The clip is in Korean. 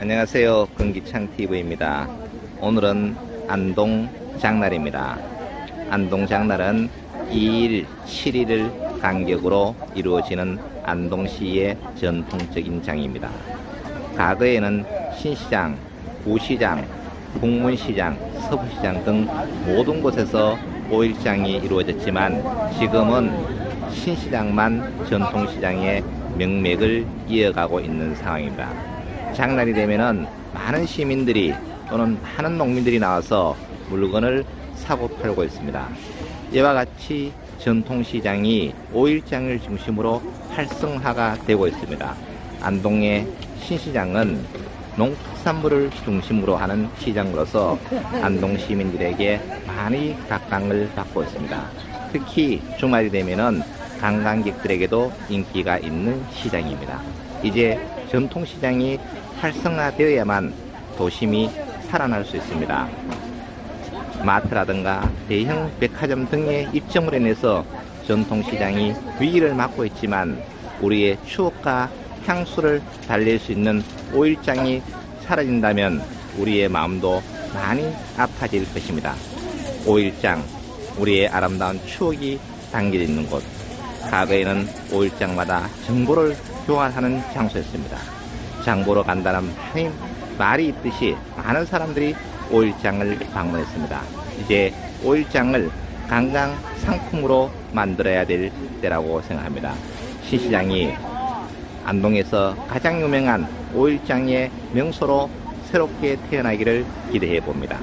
안녕하세요. 금기창 TV입니다. 오늘은 안동 장날입니다. 안동 장날은 2일, 7일을 간격으로 이루어지는 안동시의 전통적인 장입니다. 과거에는 신시장, 구시장, 북문시장, 서부시장 등 모든 곳에서 5일장이 이루어졌지만 지금은 신시장만 전통시장의 명맥을 이어가고 있는 상황입니다. 장날이 되면은 많은 시민들이 또는 많은 농민들이 나와서 물건을 사고 팔고 있습니다. 이와 같이 전통시장이 5일장을 중심으로 활성화가 되고 있습니다. 안동의 신시장은 농특산물을 중심으로 하는 시장으로서 안동 시민들에게 많이 각광을 받고 있습니다. 특히 주말이 되면은 관광객들에게도 인기가 있는 시장입니다. 이제 전통시장이 활성화되어야만 도심이 살아날 수 있습니다. 마트라든가 대형 백화점 등의 입점으로 인해서 전통시장이 위기를 맞고 있지만 우리의 추억과 향수를 달랠 수 있는 오일장이 사라진다면 우리의 마음도 많이 아파질 것입니다. 오일장, 우리의 아름다운 추억이 담겨 있는 곳. 과거에는 오일장마다 정보를 교환하는 장소였습니다. 장보러 간다는 많이 말이 있듯이 많은 사람들이 오일장을 방문했습니다. 이제 오일장을 관광 상품으로 만들어야 될 때라고 생각합니다. 시시장이 안동에서 가장 유명한 오일장의 명소로 새롭게 태어나기를 기대해 봅니다.